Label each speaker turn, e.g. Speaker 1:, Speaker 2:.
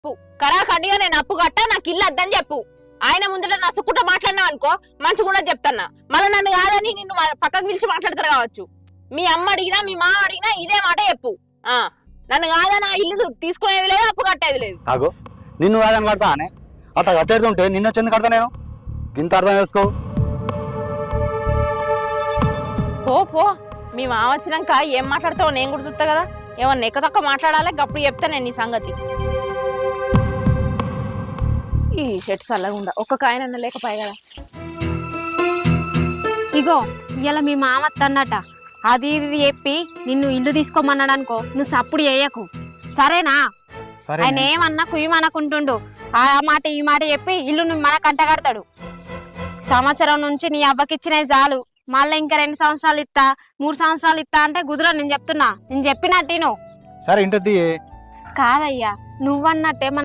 Speaker 1: చెప్పు. కరాఖండిగా నేను అప్పు కట్టా నాకు ఇల్లు వద్దని చెప్పు. ఆయన ముందర నసుకుంటా మాట్లాడినావు అనుకో మంచిగా కూడా చెప్తాన్నా. మళ్ళీ నన్ను కాదని నిన్ను మా- పక్కకు పిలిచి మాట్లాడతారు కావచ్చు. మీ అమ్మ అడిగినా మీ మామ అడిగినా ఇదే మాట చెప్పు. ఆ నన్ను కాదని ఆ ఇల్లు తీసుకునేది లేదు అప్పు కట్టేది లేదు.
Speaker 2: ఆగో. నిన్ను కాదని కడతా అనే? అట్లా కట్టేడుతుంటే నిన్న చెంది కడతా నేను? ఇంత అర్థం చేసుకో.
Speaker 1: పో పో. మీ మామ వచ్చినాక ఏం మాట్లాడతావో నేను కూడా చూస్తా కదా. ఏమన్నా ఎక్క తక్కువ మాట్లాడాలి? అప్పుడు చెప్తా నేను నీ సంగతి. ఈ షర్ట్ చల్లగా ఉండ. ఒక్క కాయనన్న లేకపోయా కదా.
Speaker 3: ఇగో ఇవాళ మీ మామ అన్నట. అది ఇది చెప్పి నిన్ను ఇల్లు తీసుకోమన్నాడు అనుకో నువ్వు సప్పుడు చేయకు. సరేనా?
Speaker 2: సరే
Speaker 3: ఆయన ఏమన్నా కుయ్యమనకుంటుండు. ఆ మాట ఈ మాట చెప్పి ఇల్లు నువ్వు మన కంట కడతాడు. సంవత్సరం నుంచి నీ అవ్వకిచ్చినవి చాలు. మళ్ళీ ఇంకా రెండు సంవత్సరాలు ఇస్తా మూడు సంవత్సరాలు ఇస్తా అంటే కుదరదు నేను చెప్తున్నా. నేను చెప్పినట్టు నువ్వు
Speaker 2: సరే ఇంటి
Speaker 3: కాదయ్యా నువ్వన్నట్టే మన